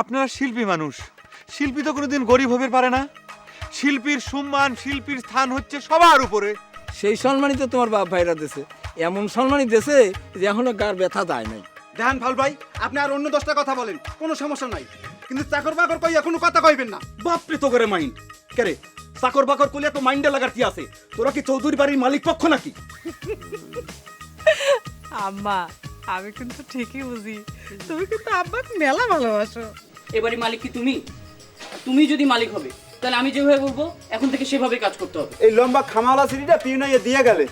আপনারা শিল্পী মানুষ। শিল্পী তো কোনোদিন গরিব হতে পারে না। শিল্পীর সম্মান শিল্পীর স্থান হচ্ছে সবার উপরে। সেই সম্মানই তো তোমার বাপ ভাইরা দেশে এমন সম্মানই দেশে যে এখনও গার ব্যথা দেয় নাই। দেখান ফাল ভাই আপনি আর অন্য দশটা কথা বলেন কোনো সমস্যা নাই। কিন্তু চাকর বাকর কই এখনও কথা কইবেন না। বাপরে তো করে মাইন্ড। কেরে চাকর বাকর করলে তো মাইন্ডে লাগার কি আছে? তোরা কি চৌধুরী বাড়ির মালিক পক্ষ নাকি? আম্মা আমি কিন্তু ঠিকই বুঝি। তুমি কিন্তু আব্বাকে মেলা ভালোবাসো। এবারে মালিক কি তুমি? তুমি যদি মালিক হবে তাহলে আমি যেভাবে বলব এখন থেকে সেভাবে কাজ করতে হবে। এই লম্বা খামালা সিঁড়িটা পিউনাইয়ে দিয়ে গেলে।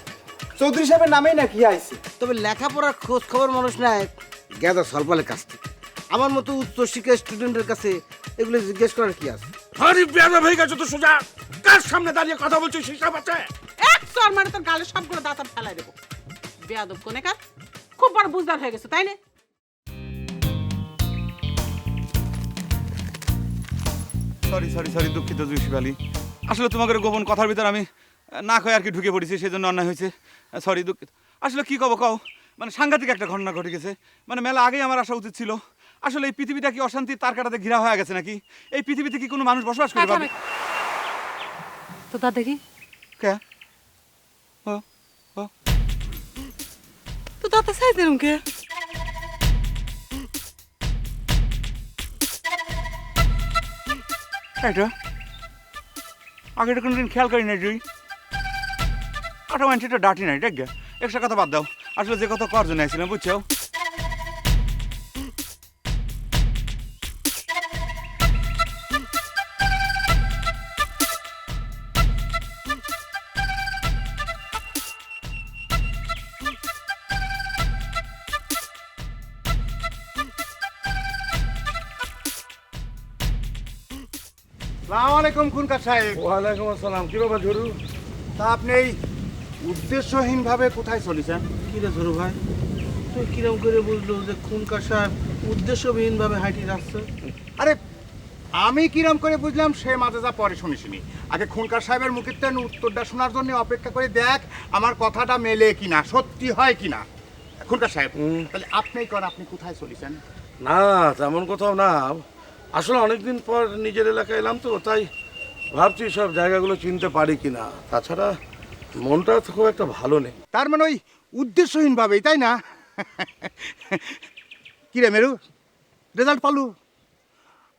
চৌধুরী সাহেবের নামেই নাকি আইছে। তবে লেখাপড়ার খোঁজ খবর মানুষ নেয় গেদা সলপালের কাছ থেকে। আমার মতো উচ্চ শিক্ষা স্টুডেন্টের কাছে এগুলো জিজ্ঞেস করার কি আছে? আরে বেয়াদব হয়ে গেছে তো সোজা। কার সামনে দাঁড়িয়ে কথা বলছিস হিসাব আছে? এক চর মানে তোর গালে সব সবগুলো দাঁতার ফেলাই দেবো। বেয়াদব কোনে কার? খুব বড় বুঝদার হয়ে গেছে তাই না? সরি সরি সরি দুঃখিত জুসিফ আসলে তোমাদের গোপন কথার ভিতর আমি না কয়ে আর কি ঢুকে পড়েছি সেই জন্য অন্যায় হয়েছে। সরি দুঃখিত। আসলে কি কব কও? মানে সাংঘাতিক একটা ঘটনা ঘটে গেছে। মানে মেলা আগেই আমার আসা উচিত ছিল। আসলে এই পৃথিবীটা কি অশান্তি তার কাটাতে ঘিরা হয়ে গেছে নাকি? এই পৃথিবীতে কি কোনো মানুষ বসবাস করে পাবে তো তা দেখি। কে? তাতে চাই দিলাম কে এটা আগেটা কোনোদিন খেয়াল করি না তুই। আটা মানুষ এটা ডাটি নাই, দেখ গে। একটা কথা বাদ দাও। আসলে যে কথা করার জন্য আইছিলাম, বুঝছ? সালাম আলাইকুম খুনকার সাহেব। ওয়ালাইকুম আসসালাম। কি বাবা ঝরু? তা আপনি এই উদ্দেশ্যহীনভাবে কোথায় চলেছেন? কি রে ঝরু ভাই? তুই কিরম করে বুঝলো যে খুনকার সাহেব উদ্দেশ্যবিহীন ভাবে হাঁটি রাখছে আরে আমি কিরম করে বুঝলাম সে মাঝে যা পরে শুনিসনি। আগে খুনকার সাহেবের মুখের তেন উত্তরটা শোনার জন্য অপেক্ষা করে দেখ আমার কথাটা মেলে কিনা সত্যি হয় কিনা। খুনকার সাহেব তাহলে আপনি কর আপনি কোথায় চলেছেন? না তেমন কোথাও না। আসলে অনেকদিন পর নিজের এলাকায় এলাম তো তাই ভাবছি সব জায়গাগুলো চিনতে পারি কিনা। তাছাড়া মনটা তো খুব একটা ভালো নেই। তার মানে ওই উদ্দেশ্যহীনভাবেই তাই না? কি রে মেরু রেজাল্ট পালু?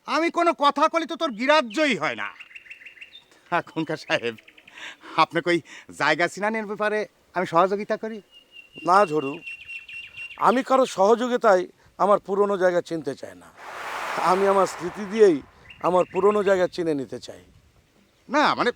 আমি কোনো কথা কলি তো তোর গিরাজ্যই হয় না। এখনকার সাহেব আপনাকে ওই জায়গা চিনানের ব্যাপারে আমি সহযোগিতা করি? না ঝরু আমি কারও সহযোগিতায় আমার পুরনো জায়গা চিনতে চাই না। আমি আমার স্মৃতি দিয়েই আমার পুরনো জায়গা চিনে নিতে চাই। না মানে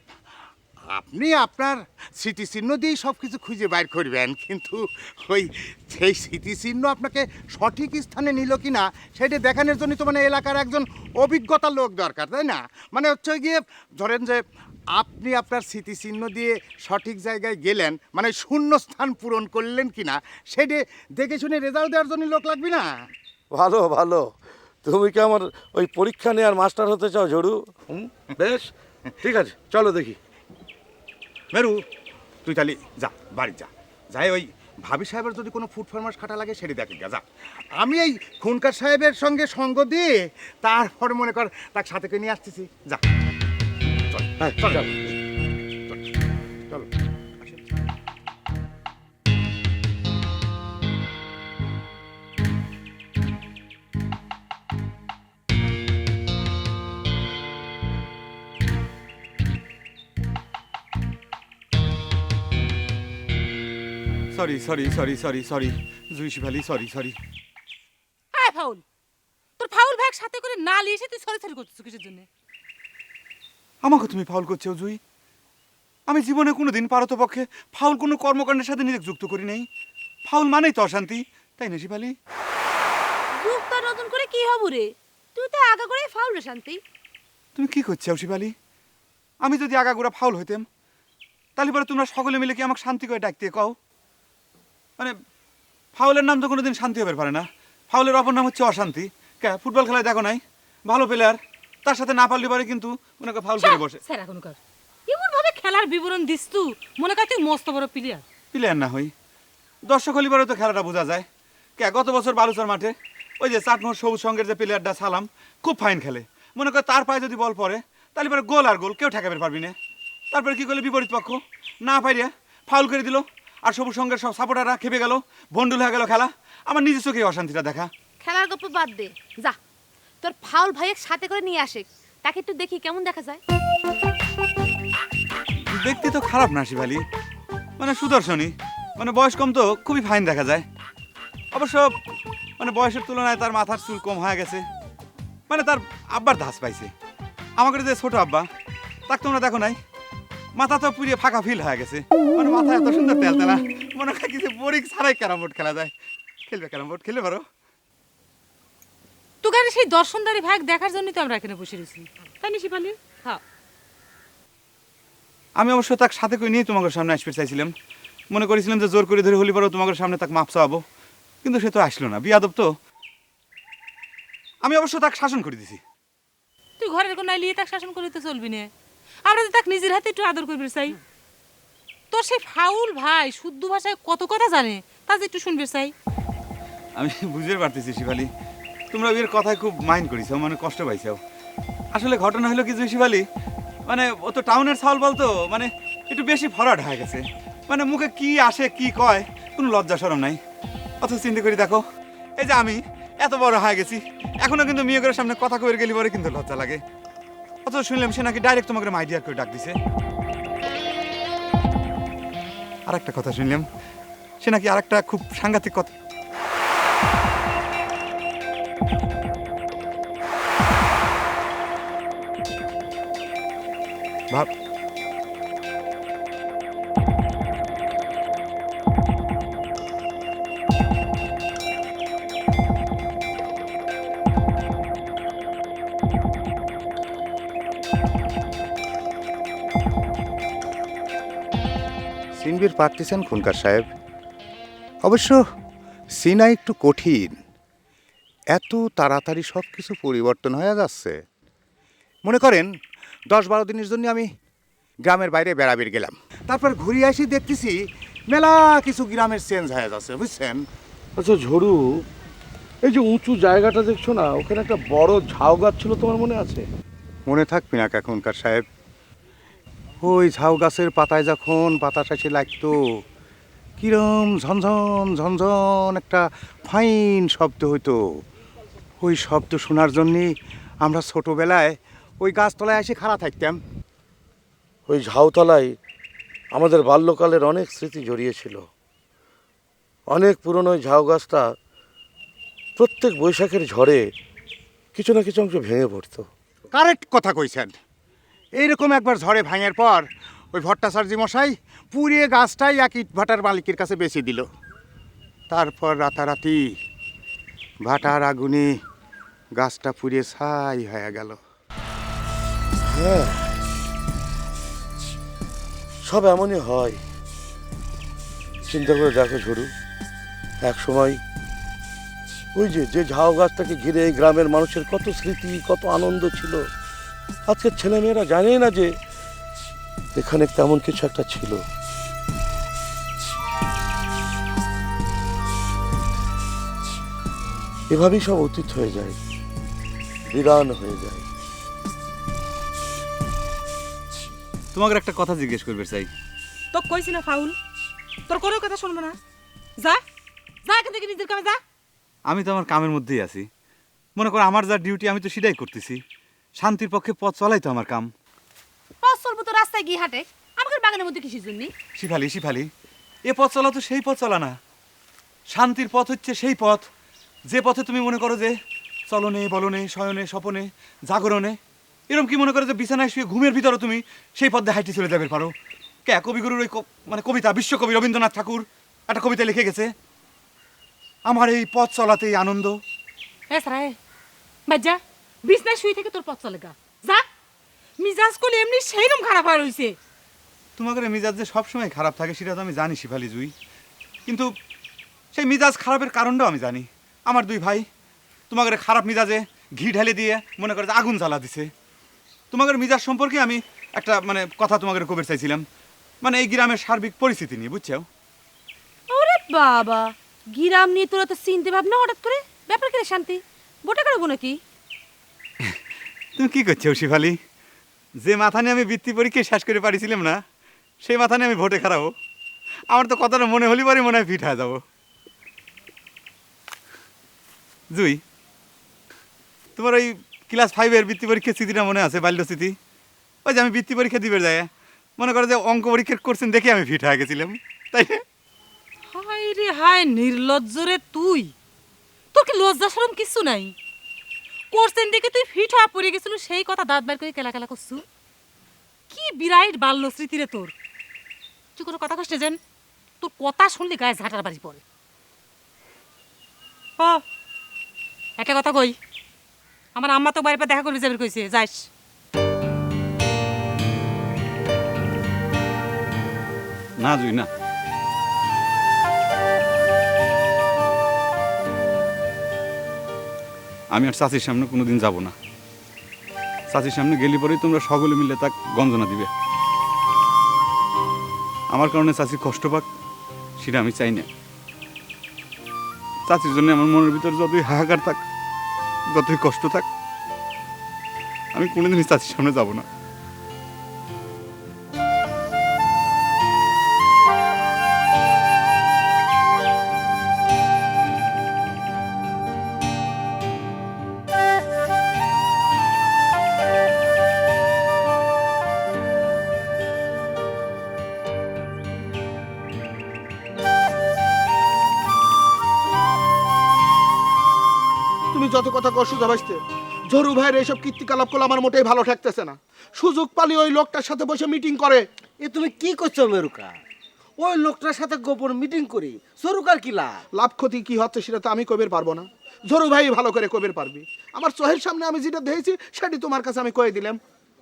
আপনি আপনার স্মৃতিচিহ্ন দিয়েই সব কিছু খুঁজে বাইর করবেন কিন্তু ওই সেই স্মৃতিচিহ্ন আপনাকে সঠিক স্থানে নিল কি না সেটা দেখানোর জন্য তো মানে এলাকার একজন অভিজ্ঞতা লোক দরকার তাই না? মানে হচ্ছে গিয়ে ধরেন যে আপনি আপনার স্মৃতিচিহ্ন দিয়ে সঠিক জায়গায় গেলেন মানে শূন্য স্থান পূরণ করলেন কি না সেটা দেখে শুনে রেজাল্ট দেওয়ার জন্য লোক লাগবে না? ভালো ভালো। তুমি কি আমার ওই পরীক্ষা নেওয়ার মাস্টার হতে চাও ঝরু হুম? বেশ ঠিক আছে চলো দেখি। মেরু তুই তাহলে যা বাড়ি যা। যাই ওই ভাবি সাহেবের যদি কোনো ফুড ফার্মাস খাটা লাগে সেটি দেখে যা। আমি এই খুনকার সাহেবের সঙ্গে সঙ্গ দিয়ে তারপর মনে কর তাকে সাথে করে নিয়ে আসতেছি। যা। চল হ্যাঁ চল চলো। Sorry sorry sorry sorry sorry জুইসিফ Ali sorry sorry হ্যাঁ ফাউল। তোর ফাউল ব্যাগ সাথে করে না নিয়ে এসে তুই সরি সরি করছিস কিসের জন্য? আমাকে তুমি ফাউল করছ জুই? আমি জীবনে কোনো দিন পারতপক্ষে ফাউল কোনো কর্মকাণ্ডের সাথে নিজেকে যুক্ত করি নাই। ফাউল মানেই তো অশান্তি তাই না শিবালি যুক্ত নতুন করে কি হবু রে? তুই তো আগা করে ফাউল রে শান্তি। তুমি কি করছ শিবালি আমি যদি আগাগোড়া ফাউল হইতাম তাহলে পরে তোমরা সকলে মিলে কি আমাকে শান্তি করে ডাকতে কও? মানে ফাউলের নাম তো কোনোদিন শান্তি হবে পারে না। ফাউলের অপর নাম হচ্ছে অশান্তি। কে ফুটবল খেলায় দেখো নাই? ভালো প্লেয়ার তার সাথে না পারলে পারে কিন্তু মনে করো ফাউল করে বসে। স্যার এখন কর। এমন ভাবে খেলার বিবরণ দিস তু। মনে কর তুই মস্ত বড় প্লেয়ার প্লেয়ার না হই। দর্শক হলিবারও তো খেলাটা বোঝা যায়। কে গত বছর বালুচর মাঠে ওই যে চাটমোহর সবুজ সঙ্গের যে প্লেয়ারটা সালাম খুব ফাইন খেলে। মনে কর তার পায়ে যদি বল পড়ে তাহলে পরে গোল আর গোল কেউ ঠেকাবে পারবি না। তারপরে কি করলে বিপরীত পক্ষ? না পাইরিয়া ফাউল করে দিল। আর সবুজ সঙ্গের সব সাপোর্টাররা খেপে গেল ভন্ডুল হয়ে গেল খেলা। আমার নিজের চোখে অশান্তিটা দেখা। খেলার গল্প বাদ দে যা। তোর ফাউল ভাইয়ের সাথে করে নিয়ে আসে। তাকে একটু দেখি কেমন দেখা যায়? দেখতে তো খারাপ না শিবালি। মানে সুদর্শনী মানে বয়স কম তো খুবই ফাইন দেখা যায়। অবশ্য মানে বয়সের তুলনায় তার মাথার চুল কম হয়ে গেছে। মানে তার আব্বার ধাস পাইছে। আমাকে যে ছোট আব্বা তাকে তোমরা দেখো নাই। মাথা তো পুড়িয়ে ফাঁকা ফিল হয়ে গেছে। মানে মাথা এত সুন্দর তেল তেলা মনে হয় কিছু বোরিং ছাড়াই ক্যারাম বোর্ড খেলা যায়। খেলবে ক্যারাম বোর্ড? খেলতে পারো। তোকে সেই দর্শনদারি ভাগ দেখার জন্যই তো আমরা এখানে বসে রয়েছি। তাই নিশি পালি হ্যাঁ। আমি অবশ্য তাকে সাথে করে নিয়ে তোমাদের সামনে আসতে চাইছিলাম। মনে করেছিলাম যে জোর করে ধরে হলি পারো তোমাদের সামনে তাকে মাপ চাওয়াবো। কিন্তু সে তো আসলো না। বিয়াদব তো। আমি অবশ্য তাকে শাসন করে দিছি। তুই ঘরের কোনায় নিয়ে তাকে শাসন করলে তো চলবি না। আমরা তো তাকে নিজের হাতে একটু আদর করবি চাই তোর সেই ফাউল ভাই, শুদ্ধ ভাষায় কত কথা জানে, তা যে একটু শুনবি চাই আমি বুঝতে পারতেছি শিবালি তোমরা এর কথায় খুব মাইন্ড করিস মানে কষ্ট পাইছো। আসলে ঘটনা হলো কি শিবালি মানে ও তো টাউনের চাউল বলতো মানে একটু বেশি ফরওয়ার্ড হয়ে গেছে। মানে মুখে কি আসে, কি কয়, কোনো লজ্জা সরম নাই। অথচ চিন্তা করি দেখো, এই যে আমি, এত বড় হয়ে গেছি, এখনও কিন্তু মেয়েগুলোর সামনে কথা কয়ে গেলি পরে কিন্তু লজ্জা লাগে। অথচ শুনলাম সে নাকি ডাইরেক্ট তোমাকে মাইডিয়ার করে ডাক দিছে। আর একটা কথা শুনলাম, সে নাকি আর একটা খুব সাংঘাতিক কথা। ভাব সিনবির পারতেছেন খুনকার সাহেব। অবশ্য সিনা একটু কঠিন। এত তাড়াতাড়ি সব কিছু পরিবর্তন হয়ে যাচ্ছে। মনে করেন দশ বারো দিনের জন্য আমি গ্রামের বাইরে বেড়াবের গেলাম। তারপর ঘুরে আসি দেখতেছি মেলা কিছু গ্রামের চেঞ্জ হয়ে যাচ্ছে বুঝছেন? আচ্ছা ঝড়ু এই যে উঁচু জায়গাটা দেখছ না ওখানে একটা বড় ঝাউ গাছ ছিল তোমার মনে আছে? মনে থাকবি না এখনকার সাহেব। ওই ঝাউ গাছের পাতায় যখন বাতাস এসে লাগতো কিরম ঝনঝন ঝনঝন একটা ফাইন শব্দ হইতো। ওই শব্দ শোনার জন্যে আমরা ছোটোবেলায় ওই গাছতলায় এসে খাড়া থাকতাম। ওই ঝাউতলায় আমাদের বাল্যকালের অনেক স্মৃতি জড়িয়েছিল। অনেক পুরনো ওই ঝাউ গাছটা প্রত্যেক বৈশাখের ঝড়ে কিছু না কিছু অংশ ভেঙে পড়তো। কারেক্ট কথা কইছেন। এইরকম একবার ঝড়ে ভাঙের পর ওই ভট্টাচার্য মশাই পুড়িয়ে গাছটাই এক ইট ভাটার মালিকের কাছে বেচে দিল। তারপর রাতারাতি ভাটার আগুনে গাছটা পুড়িয়ে ছাই হয়ে গেল। হ্যাঁ। সব এমনই হয়। চিন্তা করে দেখো ঝুড়ু এক সময় ওই যে যে ঝাউ গাছটাকে ঘিরে গ্রামের মানুষের কত স্মৃতি, কত আনন্দ ছিল। আজকের ছেলেমেয়েরা জানেই না যে এখানে তেমন কিছু একটা ছিল। এভাবেই সব অতীত হয়ে যায় বিরান হয়ে যায়। তোমাকে একটা কথা জিজ্ঞেস করবে চাই তো কইছি না ফাউল। তোর কোনো কথা শুনব না। যা যা এখান থেকে নিজের কামে যা। আমি তো আমার কামের মধ্যেই আছি। মনে করো আমার যা ডিউটি আমি তো সেটাই করতেছি। শান্তির পক্ষে পথ চলাই তো আমার কাম। পথ চলবো তো রাস্তায় গিয়ে হাঁটে। আমাদের বাগানের মধ্যে কিসের জন্য? শিফালি শিফালি এ পথ চলা তো সেই পথ চলা না। শান্তির পথ হচ্ছে সেই পথ। যে পথে তুমি মনে করো যে চলনে বলনে শয়নে স্বপনে জাগরণে এরকম কি মনে করো যে বিছানায় শুয়ে ঘুমের ভিতরে তুমি সেই পথে হাইটে চলে যাবে পারো? কে কবিগুরুর ওই মানে কবিতা বিশ্বকবি রবীন্দ্রনাথ ঠাকুর একটা কবিতা লিখে গেছে। আমার এই পথ চলাতেই আনন্দ। সারা এ বাজ্জা বিছনায় শুই থেকে তোর পথ চলে গা। যা। মিজাজ করলে এমনি সেইরকম খারাপ হয়ে রইছে তোমাদের মিজাজ যে সবসময় খারাপ থাকে সেটা তো আমি জানি শিফালি জুই। কিন্তু সেই মিজাজ খারাপের কারণটাও আমি জানি। আমার দুই ভাই তোমাদের খারাপ মিজাজে ঘি ঢেলে দিয়ে মনে করে যে আগুন জ্বালা দিছে। তোমাদের মিজাজ সম্পর্কে আমি একটা মানে কথা তোমাদের কবে চাইছিলাম। মানে এই গ্রামের সার্বিক পরিস্থিতি নিয়ে বুঝছ? ওরে বাবা! গিরাম নিয়ে তোরা তো চিনতে ভাবনা হঠাৎ করে? ব্যাপার কি শান্তি? বোটে করব নাকি তুমি কি করছ, শিফালি? যে মাথা নিয়ে আমি বৃত্তি পরীক্ষায় শেষ করে পারিছিলাম না, সেই মাথা নিয়ে আমি ভোটে খারাপো আমার তো কথাটা মনে হলি পরে মনে হয় ফিট হয়ে যাব। জুই, তোমার ওই ক্লাস ফাইভের বৃত্তি পরীক্ষার স্মৃতিটা মনে আছে, বাল্য স্মৃতি? ওই যে আমি বৃত্তি পরীক্ষা দিবে যায়, মনে করো যে অঙ্ক পরীক্ষা করছেন দেখে আমি ফিট হয়ে গেছিলাম, তাই? হায় রে, হায়, নির্লজ্জ রে তুই। তোর কি লজ্জা সরম কিছু নাই? কোর্সেন দিকে তুই ফিট হয়ে পড়ে গেছিল, সেই কথা দাঁত বার করে কেলা কেলা করছু। কি বিরাট বাল্য স্মৃতি রে তোর। তুই কোনো কথা কষ্ট যেন। তোর কথা শুনলে গায়ে ঝাঁটার বাড়ি পড়ে ও একটা কথা কই। আমার আম্মা তো বাড়ির পর দেখা করবি যাবে কইছে, যাইস। না জুই, না। আমি আর চাষির সামনে কোনো দিন যাব না। চাষির সামনে গেলি পরেই তোমরা সকলে মিলে তা গঞ্জনা দিবে। আমার কারণে চাষি কষ্ট পাক, সেটা আমি চাই না। চাষির জন্য আমার মনের ভিতরে যতই হাহাকার থাক, যতই কষ্ট থাক, আমি কোনোদিনই চাষির সামনে যাব না। কর সুজা ঝরু ভাইয়ের এইসব কীর্তিকলাপ করলে আমার মোটেই ভালো ঠেকতেছে না। সুযোগ পালি ওই লোকটার সাথে বসে মিটিং করে। এ তুমি কি করছ মেরুকা? ওই লোকটার সাথে গোপন মিটিং করি। সরুকার কি লাভ? লাভ ক্ষতি কি হচ্ছে সেটা তো আমি কবির পারব না। ঝরু ভাই ভালো করে কবের পারবি। আমার চোহের সামনে আমি যেটা দেখেছি সেটি তোমার কাছে আমি কয়ে দিলাম।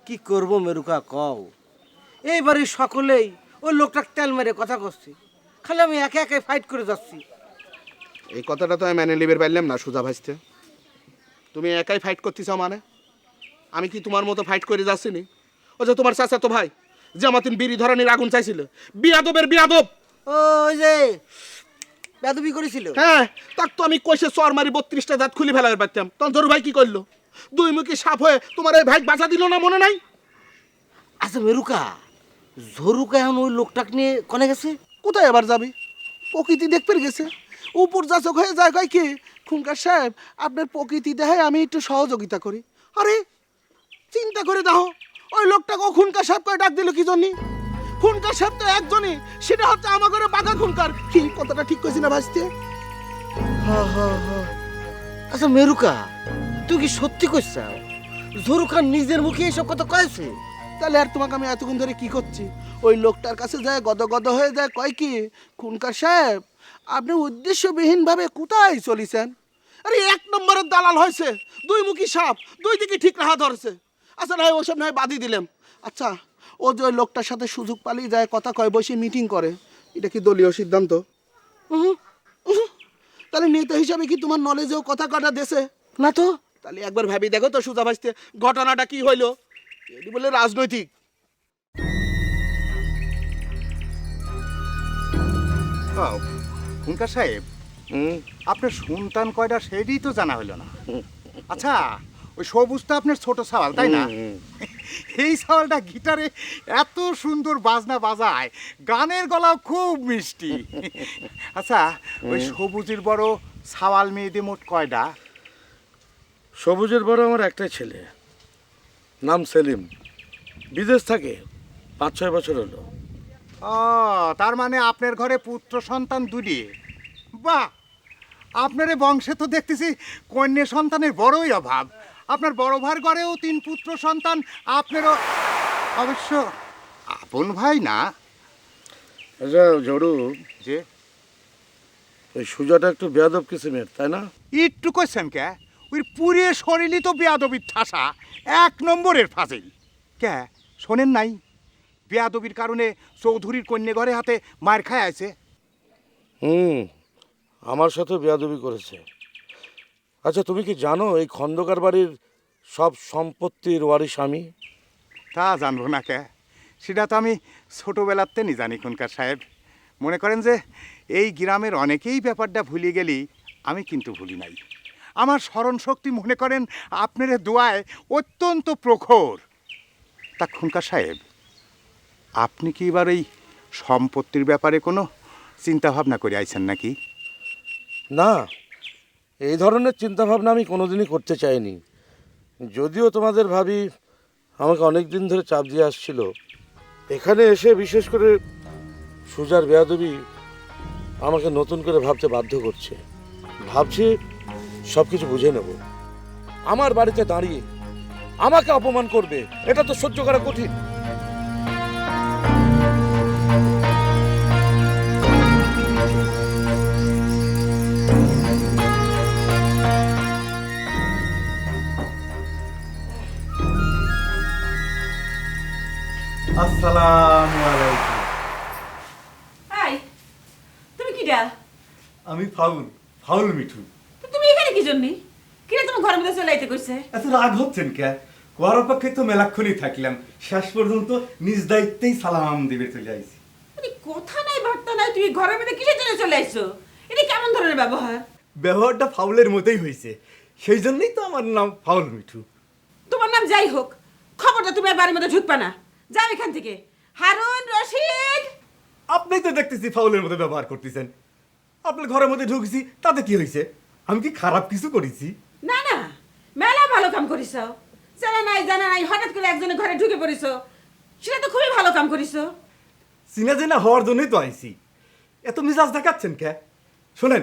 কি করব মেরুকা কও? এইবারে সকলেই ওই লোকটা তেল মেরে কথা করছি খালি আমি একে একে ফাইট করে যাচ্ছি। এই কথাটা তো আমি মেনে লিবের পারলাম না সুজা ভাসতে তুমি একাই ফাইট করতেছ মানে আমি কি তোমার মতো ফাইট করে যাচ্ছি নি ও যে তোমার চাচা তো ভাই যে জামাতিন বিড়ি ধরনের আগুন চাইছিল। বিয়াদবের বিয়াদব! ওই যে বেদবি করেছিল। হ্যাঁ তাক তো আমি কইসে চর মারি বত্রিশটা দাঁত খুলি ফেলার পারতাম। তখন ঝরু ভাই কি করল দুই মুখী সাপ হয়ে তোমার এই ভাই বাঁচা দিল না মনে নাই? আচ্ছা মেরুকা ঝরুকা এখন ওই লোকটাকে নিয়ে কনে গেছে? কোথায় আবার যাবি? প্রকৃতি দেখতে গেছে। উপর যাচক হয়ে যায় কয় কি? খুনকার সাহেব আপনার প্রকৃতি দেহে আমি একটু সহযোগিতা করি। আরে চিন্তা করে দেখো ওই লোকটাকে ও খুনকার সাহেব করে ডাক দিল কি জন্যে খুনকার সাহেব তো একজনই সেটা হচ্ছে আমার ঘরে বাঘা খুনকার। কি কথাটা ঠিক কইছি না ভাসতে আচ্ছা মেরুকা তুই কি সত্যি কইছ? ঝরুকা নিজের মুখে এসব কথা কয়েছে? তাহলে আর তোমাকে আমি এতক্ষণ ধরে কি করছি? ওই লোকটার কাছে যায় গদ গদ হয়ে যায় কয় কি? খুনকার সাহেব আপনি উদ্দেশ্যবিহীনভাবে কোথায় চলিছেন? আরে এক নম্বরের দালাল হয়েছে দুই মুখী সাপ দুই দিকে ঠিক রাহা ধরছে। আচ্ছা নয় ওসব নয় বাদই দিলাম। আচ্ছা ও যে লোকটার সাথে সুযোগ পালিয়ে যায় কথা কয় বসে মিটিং করে এটা কি দলীয় সিদ্ধান্ত। তাহলে নেতা হিসাবে কি তোমার নলেজেও কথা কাটা দেশে? না তো। তাহলে একবার ভাবি দেখো তো সুজা ভাসতে ঘটনাটা কি হইল? এটি বলে রাজনৈতিক। আও, খুনকার সাহেব আপনার সন্তান কয়টা সেটাই তো জানা হলো না। আচ্ছা ওই সবুজ তো আপনার ছোট সওয়াল তাই না? এই সওয়ালটা গিটারে এত সুন্দর বাজনা বাজায় গানের গলাও খুব মিষ্টি। আচ্ছা ওই সবুজের বড় সাওয়াল মেয়েদের মোট কয়টা সবুজের বড় আমার একটাই ছেলে নাম সেলিম। বিদেশ থাকে পাঁচ ছয় বছর হলো। ও তার মানে আপনার ঘরে পুত্র সন্তান দুটি। বাহ! আপনার বংশে তো দেখতেছি কন্যা সন্তানের বড়ই অভাব। আপনার বড় ভাইয়ের ঘরেও তিন পুত্র সন্তান আপনারও অবশ্য আপন ভাই না। আচ্ছা ঝড়ু। যে ওই সুজাটা একটু বেয়াদব কিসিমের তাই না? একটু কইছেন কে? ওই পুরে শরীরই তো বেয়াদবির ঠাসা এক নম্বরের ফাজিল। কে? শোনেন নাই? বেয়াদবির কারণে চৌধুরীর কন্যা ঘরে হাতে মার খায় আছে। হুম আমার সাথে বেয়াদবি করেছে। আচ্ছা তুমি কি জানো এই খন্দকার বাড়ির সব সম্পত্তির ওয়ারিশ আমি? তা জানব না কে? সেটা তো আমি ছোটোবেলাতে নি জানি খুনকার সাহেব। মনে করেন যে এই গ্রামের অনেকেই ব্যাপারটা ভুলে গেলি আমি কিন্তু ভুলি নাই। আমার স্মরণ শক্তি মনে করেন আপনার দোয়ায় অত্যন্ত প্রখর। তা খুনকার সাহেব আপনি কি এবার এই সম্পত্তির ব্যাপারে কোনো চিন্তা ভাবনা করে আইছেন নাকি? না, এই ধরনের চিন্তাভাবনা আমি কোনোদিনই করতে চাইনি। যদিও তোমাদের ভাবি আমাকে অনেক দিন ধরে চাপ দিয়ে আসছিল। এখানে এসে বিশেষ করে সুজার বেয়াদবি আমাকে নতুন করে ভাবতে বাধ্য করছে। ভাবছি সব কিছু বুঝে নেব। আমার বাড়িতে দাঁড়িয়ে আমাকে অপমান করবে, এটা তো সহ্য করা কঠিন। আসসালামু আলাইকুম। হাই তুমি কি ডা আমি ফাউল ফাউল মিঠু। তুমি এখানে কি জন্য? কিরে তুমি ঘরের মধ্যে চলে আইতে কইছে? এত রাগ হচ্ছেন কে? কোয়ার অপেক্ষায় তো মেলাক্ষণই থাকলাম। শেষ পর্যন্ত নিজ দায়িত্বেই সালাম দিবে চলে আইছি। মানে কথা নাই বার্তা নাই তুমি ঘরের মধ্যে কিসের জন্য চলে আইছো? এটা কেমন ধরনের ব্যবহার? ব্যবহারটা ফাউলের মতোই হয়েছে সেই জন্যই তো আমার নাম ফাউল মিঠু। তোমার নাম যাই হোক খবরটা তুমি বাড়ির মধ্যে ঢুকবা না। যাও এখান থেকে। হারুন রশিদ! আপনি তো দেখতেছি ফাউলের মতো ব্যবহার করতেছেন। আপনার ঘরের মধ্যে ঢুকছি তাতে কি হয়েছে? আমি কি খারাপ কিছু করেছি? না না। মেলা ভালো কাম করিস জানা নাই জানা নাই হঠাৎ করে একজনের ঘরে ঢুকে পড়িস সেটা তো খুবই ভালো কাম করিস চিনা জেনা হওয়ার জন্যই তো আইছি। এত মিজাজ দেখাচ্ছেন কে? শোনেন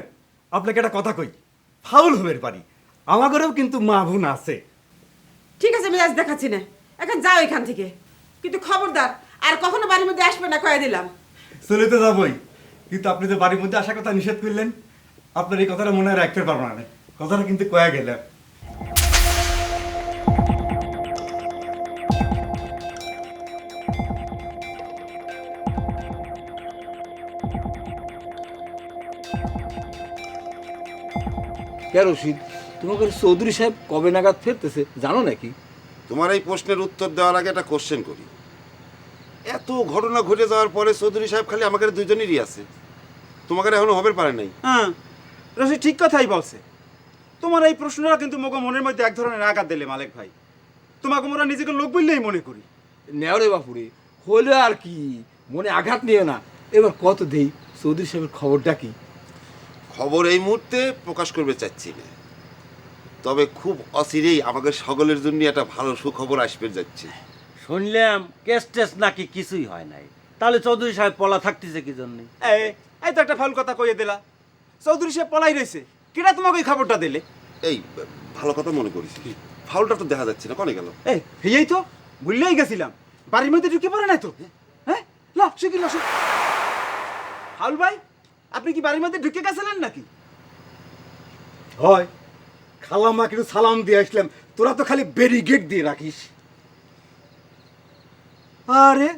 আপনাকে একটা কথা কই। ফাউল হবের পারি। আমার ঘরেও কিন্তু মা বোন আছে। ঠিক আছে আমি আজ দেখাচ্ছি না। এখন যাও এখান থেকে। কিন্তু খবরদার আর কখনো বাড়ির মধ্যে আসবে না কয়ে দিলাম। চলে তো যাবই। কিন্তু আপনি তো বাড়ির মধ্যে আসার কথা নিষেধ করলেন। আপনার এই কথাটা মনে হয় রাখতে পারব না কথাটা কিন্তু কয়া গেলাম। কে রশিদ? তোমাকে চৌধুরী সাহেব কবে নাগাদ ফেরতেছে জানো নাকি? তোমার এই প্রশ্নের উত্তর দেওয়ার আগে একটা কোশ্চেন করি। এত ঘটনা ঘটে যাওয়ার পরে চৌধুরী সাহেব খালি আমাকে দুজনেরই আছে। তোমাকে এখনও হবে পারে নাই। হ্যাঁ রশি ঠিক কথাই বলছে। তোমার এই প্রশ্নটা কিন্তু মোগো মনের মধ্যে এক ধরনের আঘাত দিলে মালিক ভাই। তোমাকে মোরা নিজেকে লোক বললেই মনে করি। নেও রে বাপুরে হলে আর কি? মনে আঘাত নিও না। এবার কত দেই? চৌধুরী সাহেবের খবরটা কি? খবর এই মুহূর্তে প্রকাশ করবে চাচ্ছি না। তবে খুব অচিরেই আমাদের সকলের জন্য একটা ভালো সুখবর আসবে যাচ্ছে। শুনলাম কেস টেস নাকি কিছুই হয় নাই। তাহলে চৌধুরী সাহেব পলা থাকতেছে কি জন্য? এই এই তো একটা ফাউল কথা কইয়ে দিলা। চৌধুরী সাহেব পলাই রয়েছে কেটা তোমাকে ওই খবরটা দিলে? এই ভালো কথা মনে করিস। ফাউলটা তো দেখা যাচ্ছে না কনে গেল? এই হেয়েই তো ভুললেই গেছিলাম। বাড়ির মধ্যে ঢুকে পড়ে নাই তো? হ্যাঁ? ল শিখি ল শিখ ফাউল ভাই আপনি কি বাড়ির মধ্যে ঢুকে গেছিলেন নাকি? হয়। খালাম্মা কিন্তু সালাম দিয়ে আসলাম। তোরা তো খালি ব্যারিগেড দিয়ে রাখিস। আরে,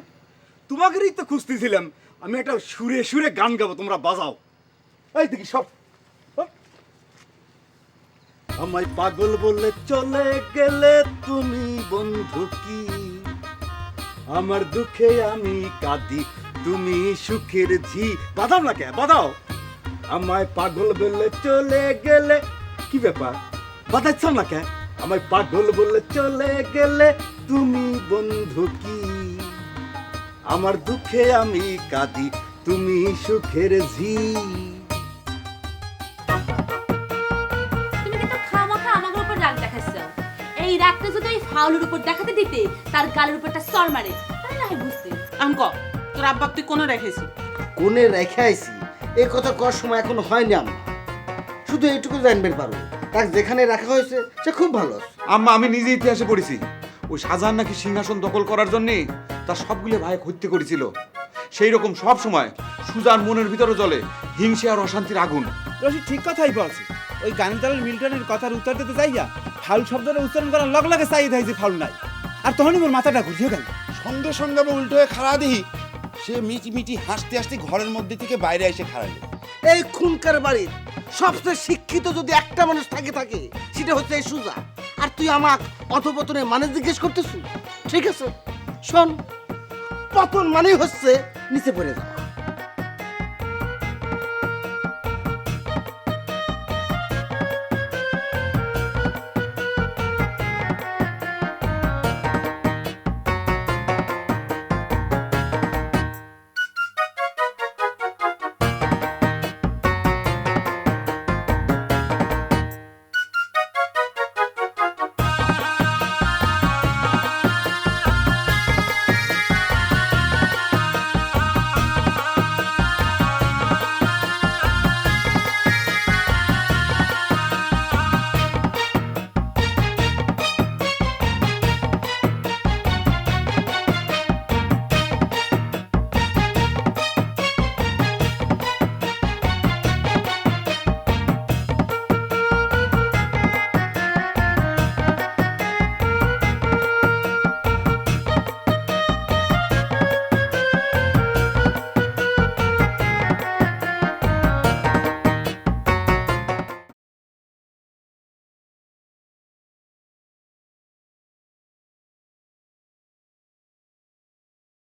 তোমাকেরই তো খুঁজতেছিলাম। আমি একটা সুরে সুরে গান গাবো, তোমরা বাজাও। এই দেখি সব। সব। আমায় পাগল বলে চলে গেলে তুমি বন্ধু কি? আমার দুঃখে আমি কাঁদি, তুমি সুখের ঝি। বাদাও না কে? বাদাও আমায় পাগল বলে চলে গেলে কি ব্যাপার? বাদাচ্ছ না কে? আমায় পাগল বলে চলে গেলে তুমি বন্ধু কি? আমার দুঃখে আমি কাঁদি তুমি সুখের ঝি তুমি কিন্তু খামাখা আমাদের উপর রাগ দেখাচ্ছ এই রাগটা যদি ওই ফাউলের উপর দেখাতে দিতে তার গালের উপরটা সর মারে তাহলে না হয় বুঝতে আঙ্ক তোর আব্বাক তুই কোনো রেখেছি? কোনে রেখে আইছি? এই কথা কর সময় এখনও হয়নি আমার। শুধু এইটুকু জানবেন পারো। তাকে যেখানে রাখা হয়েছে সে খুব ভালো। আম্মা আমি নিজে ইতিহাসে পড়েছি। ওই শাহজাহান নাকি সিংহাসন দখল করার জন্য তার সবগুলো ভাই হত্যা করেছিল। সেই রকম সব সময় সুজান মনের ভিতরে জ্বলে হিংসে আর অশান্তির আগুন। রশি ঠিক কথাই বলছে। ওই গানিতালের মিল্টনের কথার উত্তর দিতে যাইয়া ফাউল শব্দটা উচ্চারণ করার লগ লগে চাই যে ফাউল নাই। আর তখনই মোর মাথাটা ঘুরিয়ে গেল। সঙ্গে সঙ্গে আমি উল্টো হয়ে খাড়া দিই সে মিটি মিটি হাসতে হাসতে ঘরের মধ্যে থেকে বাইরে এসে খাড়ালো এই খুনকার বাড়ির সবচেয়ে শিক্ষিত যদি একটা মানুষ থাকে থাকে সেটা হচ্ছে এই সুজা। আর তুই আমাক অথপতনে মানে জিজ্ঞেস করতেছ ঠিক আছে, শোন, পতন মানেই হচ্ছে নিচে পড়ে যাওয়া।